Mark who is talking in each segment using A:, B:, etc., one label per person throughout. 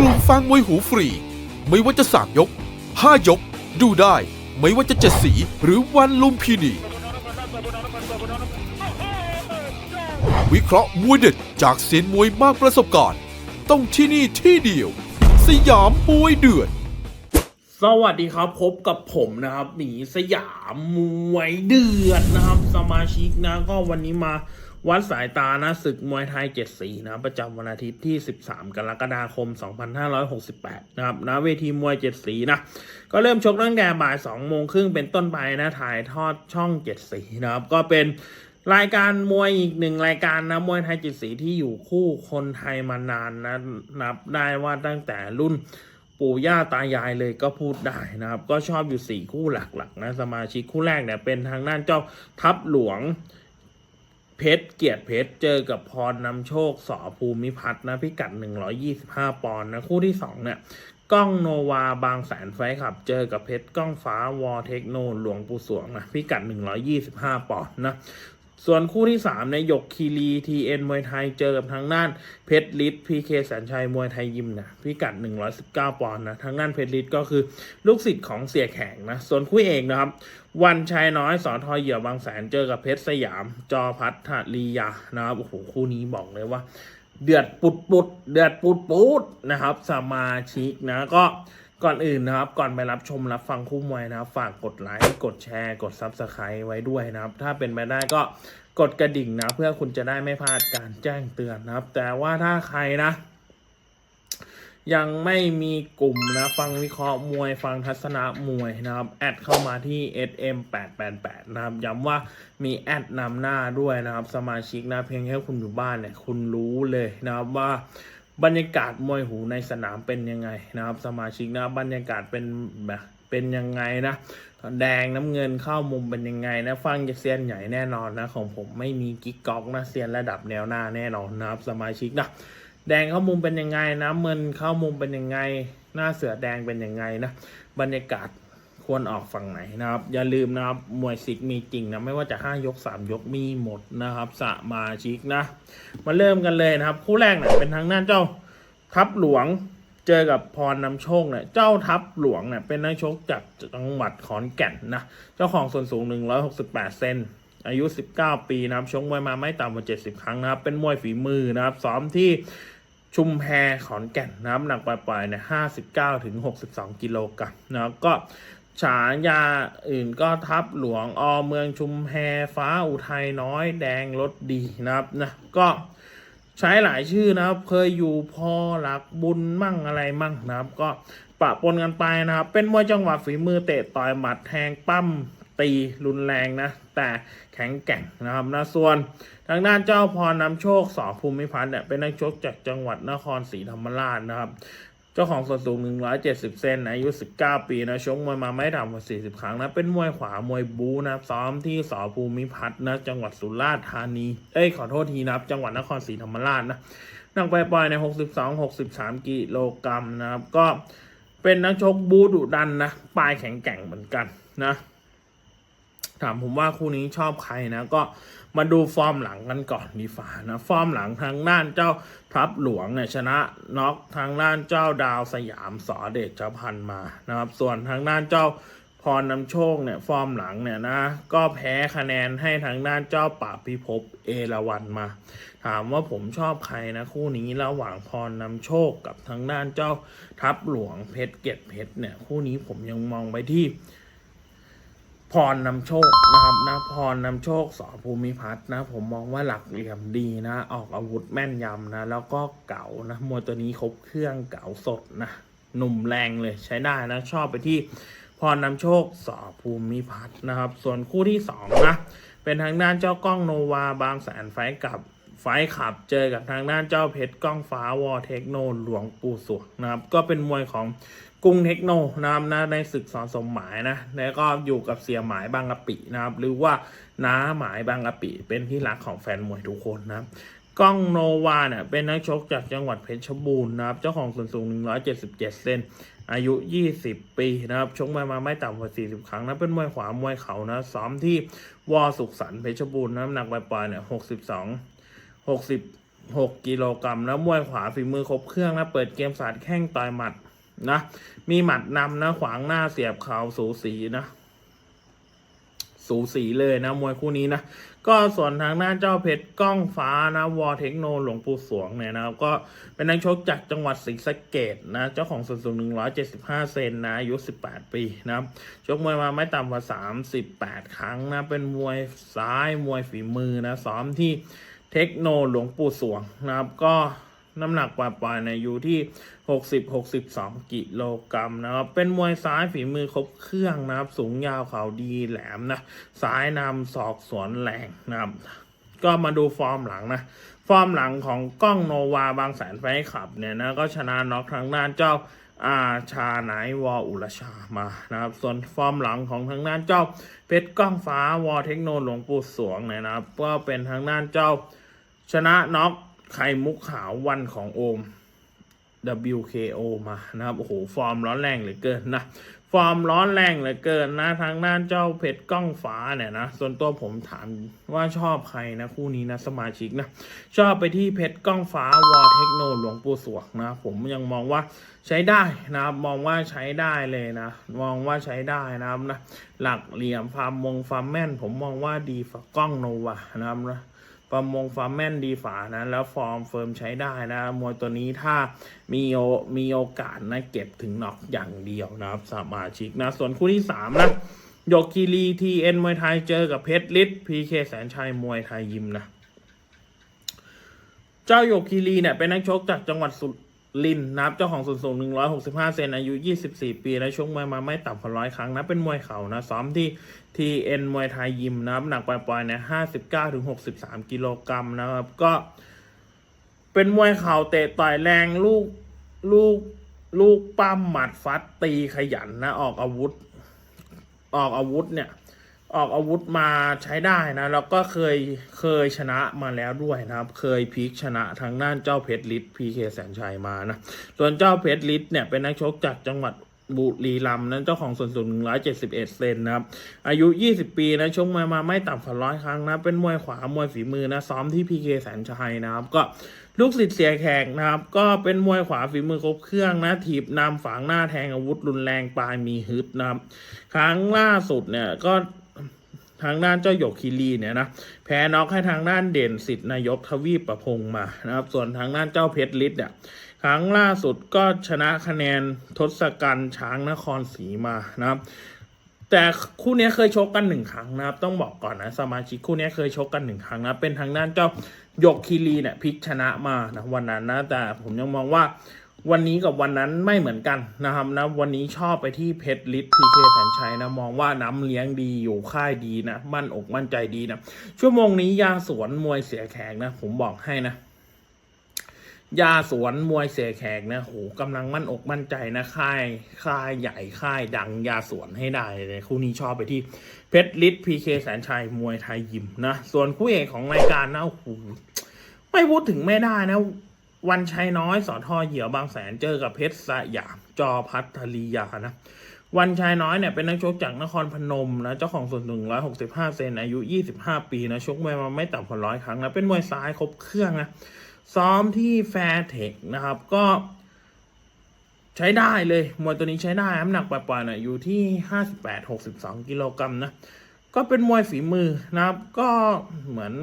A: กลุ่มฟังมวยหูฟรี ไม่ว่าจะสามยกห้ายก ดูได้ ไม่ว่าจะเจ็ดสีหรือวันลุมพินี วิเคราะห์มวยเด็ดจากเซียนมวยมากประสบการณ์ ต้องที่นี่ที่เดียว สยามมวยเดือด
B: สวัสดีครับพบกับผมนะครับหมีสยามมวยเดือดนะครับ สมาชิกนะก็วันนี้มา วัดสายตานะศึกมวยไทยเจ็ดสีนะประจำวันอาทิตย์ที่ 13 กรกฎาคม 2568 นะครับณเวทีมวยเจ็ดสีนะ ก็เริ่มชกตั้งแต่บ่าย2โมงครึ่งเป็นต้นไปนะ ถ่ายทอดช่องเจ็ดสีนะครับ ก็เป็นรายการมวยอีกหนึ่งรายการนะมวยไทยเจ็ดสีที่อยู่คู่คนไทยมานานนะนับได้ว่าตั้งแต่รุ่นปู่ย่าตายายเลยก็พูดได้นะครับ ก็ชอบอยู่สี่คู่หลักๆนะสมาชิกคู่แรกเนี่ยเป็นทางด้านเจ้าทัพหลวง เพชรเกียรติเพชรเจอกับพรนำโชคสอภูมิพัฒน์นะพิกัด 125 ปอนด์นะคู่ที่ 2 เนี่ยกล้องโนวาบางแสนไฟขับ เจอกับเพชรกล้องฟ้าวอเทคโนหลวงปู่สวงนะพิกัด 125 ปอนด์นะ ส่วนคู่ที่3ในยหยกคีรีทีเอ็นมวยไทยเจอกับทางด้านเพชรลิศพีเคแสนชัยมวยไทยยิมนะพิกัด 119 ปอนด์นะทางด้านเพชรลิศก็คือลูกศิษย์ของเสียแข่งนะส่วนคู่เอกนะครับ วันชัยน้อยสอทอเหยื่อบางแสนเจอกับเพชรสยาม จอพัฒลียานะครับโอ้โหคู่นี้บอกเลยว่า เดือดปุดปุดเดือดปุดปุดนะครับ สมาชิกนะก็ ก่อนอื่นนะครับ ก่อนไปรับชมรับฟังคู่มวยนะครับ ฝากกดไลค์กดแชร์ กด Subscribe ไว้ด้วยนะครับ ถ้าเป็นไปได้ก็กดกระดิ่งนะ เพื่อคุณจะได้ไม่พลาดการแจ้งเตือนนะครับ แต่ว่าถ้าใครนะ ยังไม่มีกลุ่มนะ ฟังวิเคราะห์มวยฟังทัศนะมวยนะครับ แอดเข้ามาที่ SM888 นะครับ ย้ำว่ามีแอดนำหน้าด้วยนะครับ สมาชิกนะเพียงแค่คุณอยู่บ้านเนี่ยคุณรู้เลยนะครับว่า บรรยากาศมวยหูในสนามเป็นยังไงนะครับ สมาชิกนะบรรยากาศเป็นแบบเป็นยังไงนะแดงน้ำเงินเข้ามุมเป็นยังไงนะ ฟังจะเซียนใหญ่แน่นอนนะ ของผมไม่มีกิ๊กก๊อกนะเซียนระดับแนวหน้าแน่นอนนะครับสมาชิกนะแดงเข้ามุมเป็นยังไงนะเมินเข้ามุมเป็นยังไง หน้าเสือแดงเป็นยังไงนะ บรรยากาศ ควรออกฝั่งไหนนะครับ อย่าลืมนะครับมวยสิกมีจริงนะไม่ว่าจะห้ายกสามยกมีหมดนะครับสมาชิกนะ มาเริ่มกันเลยนะครับ คู่แรกเนี่ยเป็นทางด้านเจ้าทัพหลวงเจอกับพรนำโชคเนี่ยเจ้าทัพหลวงเนี่ยเป็นนักชกจากจังหวัดขอนแก่นนะเจ้าของส่วนสูง 168 เซนอายุ 19 ปีนะครับชกมวยมาไม่ต่ำกว่า 70 ครั้งนะครับ เป็นมวยฝีมือนะครับซ้อมที่ชุมแพขอนแก่นนะครับหนักปล่อยๆเนี่ย59ถึง62กิโลกรัมนะก็ ฉายาอื่นก็ทับหลวงอเมืองชุมแพฟ้าอุทัยน้อยแดงรถดีนะครับนะก็ใช้หลายชื่อนะครับ เคยอยู่พอหลักบุญมั่งอะไรมั่งนะครับ ก็ปะปนกันไปนะครับ เป็นมวยจังหวะฝีมือเตะต่อยหมัดแทงปั้มตีรุนแรงนะ แต่แข็งแกร่งนะครับนะส่วนทางด้านเจ้าพรนำโชคสอภูมิพัฒน์เนี่ยเป็นนักชกจากจังหวัดนครศรีธรรมราชนะครับ จ้าของส่วนสูง 170 เซนอายุ 19 ปีนะชกมวยมาไม่ต่ำกว่า 40 ครั้งนะ เป็นมวยขวามวยบูนะซ้อมที่สอภูมิพัฒน์นะ จังหวัดสุราษฎร์ธานี เอ้ย ขอโทษทีนับจังหวัดนครศรีธรรมราชนะนักไปปล่อยใน 62-63 กิโลกรัมนะครับ ก็เป็นนักชกบูดุดันนะ ปลายแข็งแกร่งเหมือนกันนะ ถามผมว่าคู่นี้ชอบใครนะ ก็มาดูฟอร์มหลังกันก่อนดีฝ่านะ ฟอร์มหลังทางด้านเจ้าทัพหลวงเนี่ยชนะน็อกทางด้านเจ้าดาวสยามสอเดชพันมานะครับ ส่วนทางด้านเจ้าพรนำโชคเนี่ยฟอร์มหลังเนี่ยนะ ก็แพ้คะแนนให้ทางด้านเจ้าป่าพิภพเอราวันมา ถามว่าผมชอบใครนะ คู่นี้ระหว่างพรนำโชคกับทางด้านเจ้าทัพหลวงเพชรเกตเพชรเนี่ยคู่นี้ผมยังมองไปที่ พรนำโชคนะครับนะพรนำโชคสอภูมิพัฒน์นะ ผมมองว่าหลักเหลี่ยมดีนะ ออกอาวุธแม่นยำนะ แล้วก็เก่านะมวยตัวนี้ครบเครื่องเก่าสดนะ หนุ่มแรงเลยใช้ได้นะ ชอบไปที่พรนำโชคสอภูมิพัฒน์นะครับ ส่วนคู่ที่สองนะ เป็นทางด้านเจ้ากล้องโนวาบางแสนไฟกับไฟขับเจอกับทางด้านเจ้าเพชรกล้องฟ้าวอเทคโนหลวงปู่สวงนะครับ ก็เป็นมวยของ กรุงเทคโนนะครับนะในศึกสอนสมหมายนะแล้วก็อยู่กับเสียหมายบางกะปินะครับ หรือว่าน้าหมายบางกะปิเป็นที่รักของแฟนมวยทุกคนนะครับกล้องโนวาเนี่ยเป็นนักชกจากจังหวัดเพชรบูรณ์นะครับ เจ้าของส่วนสูง 177 เซนอายุ 20 ปีนะครับชกมวยมาไม่ต่ำกว่า 40 ครั้งนะเป็นมวยขวามวยเขานะซ้อมที่วอสุขสันเพชรบูรณ์นะน้ำหนักปลายๆเนี่ย 62 60 6กิโลกรัมแล้วมวยขวาฝีมือครบเครื่องนะเปิดเกมสาดแข้งต่อยหมัด นะมีหมัดนำนะขวางหน้าเสียบเข่าสูสีนะ สูสีเลยนะ มวยคู่นี้นะก็ส่วนทางหน้าเจ้าเพชรก้องฟ้านะวอเทคโนหลวงปู่สวงเนี่ยนะครับ ก็เป็นนักชกจากจังหวัดศรีสะเกดนะ เจ้าของส่วนสูง 175 เซนนะอายุ 18 ปีนะครับชกมวยมาไม่ต่ำกว่า 38 ครั้งนะ เป็นมวยซ้ายมวยฝีมือนะซ้อมที่เทคโนหลวงปู่สวงนะครับ ก็ น้ำหนักปล่อยๆเนี่ยอยู่ที่ 60-62 กิโลกรัมนะครับ เป็นมวยซ้ายฝีมือครบเครื่องนะครับ สูงยาวเขาดีแหลมนะซ้ายนำศอกสวนแรงนะครับก็มาดูฟอร์มหลังนะ ฟอร์มหลังของกล้องโนวาบางแสนไฟขับเนี่ยนะก็ชนะน็อกทางด้านเจ้าอาชาไหนวออุรชามานะครับ ส่วนฟอร์มหลังของทางด้านเจ้าเพชรก้องฟ้าวอเทคโนหลวงปู่สวงเนี่ยนะครับ ก็เป็นทางด้านเจ้าชนะน็อก ไข่มุกขาววันของโอม WKO มานะครับ โอ้โห ฟอร์มร้อนแรงเหลือเกินนะ ฟอร์มร้อนแรงเหลือเกินนะ ทางด้านเจ้าเพชรก้องฟ้าเนี่ยนะ ส่วนตัวผมถามว่าชอบใครนะคู่นี้นะสมาชิกนะ ชอบไปที่เพชรก้องฟ้าวอเทคโนหลวงปู่สวงนะ ผมยังมองว่าใช้ได้นะครับ มองว่าใช้ได้เลยนะ มองว่าใช้ได้นะครับนะ หลักเหลี่ยมฟาร์มมงฟาร์มแม่น ผมมองว่าดีฝักกล้องโนวานะครับนะ ประมงฟาร์มแม่นดีฝานะ แล้วฟอร์มเฟิร์มใช้ได้นะ มวยตัวนี้ถ้ามีโอมีโอกาสนะเก็บถึงน็อกอย่างเดียวนะครับสมาชิกนะ ส่วนคู่ที่สามนะโยกีรีทีเอ็นมวยไทยเจอกับเพชรลิศพีเคแสนชัยมวยไทยยิมนะ เจ้าโยกีรีเนี่ยเป็นนักชกจากจังหวัดสุ รินนะครับเจ้าของส่วนสูง 165 เซนอายุ 24 ปีและชกมวยมาไม่ต่ำกว่าร้อยครั้งนะเป็นมวยเข่านะซ้อมที่ TN มวยไทยยิมนะครับหนักปล่อยๆเนี่ย59ถึง63 กิโลกรัมนะครับก็เป็นมวยเข่าเตะต่อยแรงลูกลูกลูกปั้มหมัดฟัดตีขยันนะออกอาวุธ ออกอาวุธเนี่ย ออกอาวุธมาใช้ได้นะ แล้วก็เคยเคยชนะมาแล้วด้วยนะครับ เคยพลิกชนะทางด้านเจ้าเพชรลิศพีเคแสนชัยมานะ ส่วนเจ้าเพชรลิศเนี่ยเป็นนักชกจากจังหวัดบุรีรัมย์นั้นเจ้าของส่วนสูง171 เซนนะครับ อายุ 20 ปีนะชกมวยมาไม่ต่ำกว่าร้อยครั้งนะ เป็นมวยขวามวยฝีมือนะซ้อมที่พีเคแสนชัยนะครับ ก็ลูกศิษย์เสียแขกนะครับ ก็เป็นมวยขวาฝีมือครบเครื่องนะ ถีบนำฝังหน้าแทงอาวุธรุนแรงปลายมีฮึดนะครับ ครั้งล่าสุดเนี่ยก็ ทางด้านเจ้าหยกคีรีเนี่ยนะแพ้น็อกให้ทางด้านเด่นสิทธินายกทวีปประพงษ์มานะครับ ส่วนทางด้านเจ้าเพชรฤทธิ์เนี่ยครั้งล่าสุดก็ชนะคะแนนทศกัณฐ์ช้างนครศรีมานะครับแต่คู่นี้เคยชกกันหนึ่งครั้งนะครับ ต้องบอกก่อนนะสมาชิกคู่นี้เคยชกกันหนึ่งครั้งนะเป็นทางด้านเจ้าหยกคีรีเนี่ยพลิกชนะมานะวันนั้นนะแต่ผมยังมองว่า วันนี้กับวันนั้นไม่เหมือนกันนะครับนะวันนี้ชอบไปที่เพชรลิศพีเคแสนชัยนะมองว่าน้ำเลี้ยงดีอยู่ค่ายดีนะ มั่นอกมั่นใจดีนะ ชั่วโมงนี้ยาสวนมวยเสียแขกนะ ผมบอกให้นะยาสวนมวยเสียแขกนะโหกำลังมั่นอกมั่นใจนะค่ายค่ายใหญ่ค่ายดังยาสวนให้ได้เลยคู่นี้ชอบไปที่เพชรลิศพีเคแสนชัยมวยไทยยิมนะ ส่วนคู่เอกของรายการนะโอ้โหไม่พูดถึงไม่ได้นะ วันชัยน้อยสอทอเหยื่อบางแสนเจอกับเพชรสยามจอพัทลียานะวันชัยน้อยเนี่ยเป็นนักชกจากนครพนมนะเจ้าของส่วนหนึ่งร้อยหกสิบห้าเซนอายุยี่สิบห้าปีนะชกมวยมาไม่ต่ำกว่าร้อยครั้งนะเป็นมวยซ้ายครบเครื่องนะซ้อมที่แฟร์เทคนะครับก็ ใช้ได้เลย มวยตัวนี้ใช้ได้น้ำหนักปล่อยๆนี่ยอยู่ที่ห้าสิบแปดหกสิบสองกิโลกรัมนะก็เป็นมวยฝีมือนะครับ ก็เหมือน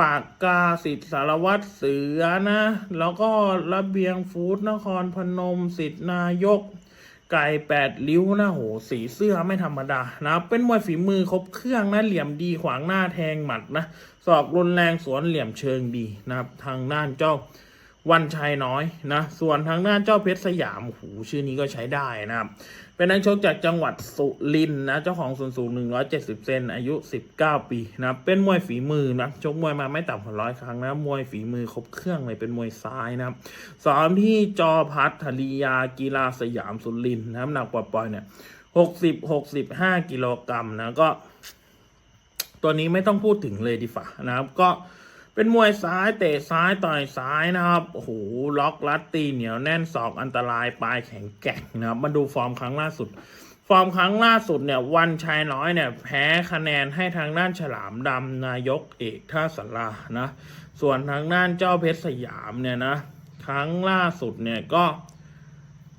B: ปากกาสิทธิสารวัตรเสือนะ แล้วก็ระเบียงฟู้ดนครพนมสิทธินายก ไก่แปดริ้วนะโหสีเสื้อไม่ธรรมดานะ เป็นมวยฝีมือครบเครื่องนะ เหลี่ยมดีขวางหน้าแทงหมัดนะ สอกรุนแรงสวนเหลี่ยมเชิงดีนะครับ ทางด้านเจ้า วันชัยน้อยนะ ส่วนทางด้านเจ้าเพชรสยามหูชื่อนี้ก็ใช้ได้นะครับ เป็นนักชกจากจังหวัดสุรินทร์นะ เจ้าของส่วนสูง 170 เซน อายุ 19 ปีนะ เป็นมวยฝีมือนะ ชกมวยมาไม่ต่ำกว่าร้อยครั้งนะ มวยฝีมือครบเครื่องเลยเป็นมวยซ้ายนะครับสอนที่จอพัทริยากีฬาสยามสุรินทร์นะครับหนักปล่าปอยเนี่ย60 65 กิโลกรัมนะ ก็ ตัวนี้ไม่ต้องพูดถึงเลยดีฝ่านะครับ ก็ เป็นมวยซ้ายเตะซ้ายต่อยซ้ายนะครับโอ้โหล็อกลัดตีเหนียวแน่นศอกอันตรายปลายแข็งแกร่งนะครับมาดูฟอร์มครั้งล่าสุด ฟอร์มครั้งล่าสุดเนี่ยวันชายน้อยเนี่ยแพ้คะแนนให้ทางด้านฉลามดำนายกเอกท่าสารานะ ส่วนทางด้านเจ้าเพชรสยามเนี่ยนะครั้งล่าสุดเนี่ยก็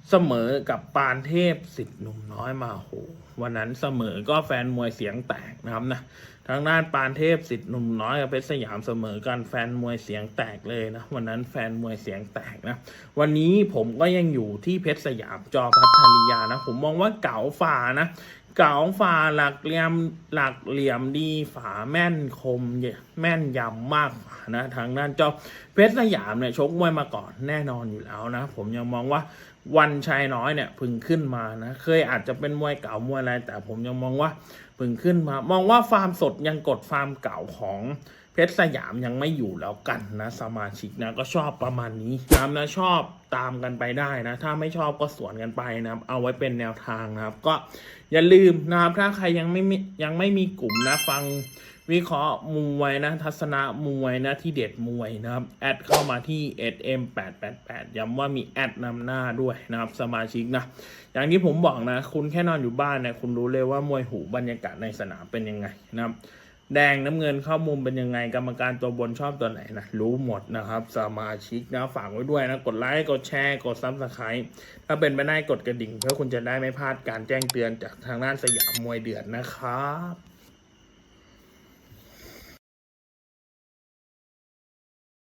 B: เสมอกับปานเทพสิทธิ์หนุ่มน้อยมาโห วันนั้นเสมอก็แฟนมวยเสียงแตกนะครับนะทางด้านปานเทพสิทธิ์หนุ่มน้อยกับเพชรสยามเสมอกันแฟนมวยเสียงแตกเลยนะวันนั้นแฟนมวยเสียงแตกนะวันนี้ผมก็ยังอยู่ที่เพชรสยามจอพัทริยานะผมมองว่าเก๋าฝ่านะเก๋าฝ่าหลักเหลี่ยมหลักเหลี่ยมดีฝาแม่นคมแม่นยำมากนะทางด้านเจ้าเพชรสยามเนี่ยชกมวยมาก่อนแน่นอนอยู่แล้วนะผมยังมองว่า วันชัยน้อยเนี่ยพึงขึ้นมานะเคยอาจจะเป็นมวยเก่ามวยอะไร แต่ผมยังมองว่าพึงขึ้นมา มองว่าฟาร์มสดยังกดฟาร์มเก่าของเพชรสยามยังไม่อยู่แล้วกันนะสมาชิกนะก็ชอบประมาณนี้ตามนะชอบตามกันไปได้นะ ถ้าไม่ชอบก็สวนกันไปนะครับ เอาไว้เป็นแนวทางนะครับ ก็อย่าลืมนะครับถ้าใครยังไม่ยังไม่มีกลุ่มนะฟัง วิเคราะห์มวยนะ ทัศนะมวยนะที่เด็ดมวยนะครับ แอดเข้ามาที่ SM888 ย้ำว่ามีแอดนำหน้าด้วยนะครับ สมาชิกนะ อย่างที่ผมบอกนะ คุณแค่นอนอยู่บ้านนี่ยคุณรู้เลยว่ามวยหูบรรยากาศในสนามเป็นยังไงนะครับแดงน้ำเงินเข้ามุมเป็นยังไงกรรมการตัวบนชอบตัวไหนนะรู้หมดนะครับ สมาชิกนะฝากไว้ด้วยนะ กดไลค์กดแชร์กดซับสไครต์ถ้าเป็นไปได้กดกระดิ่ง เพื่อคุณจะได้ไม่พลาดการแจ้งเตือนจากทางด้านสยามมวยเดือดนะครับ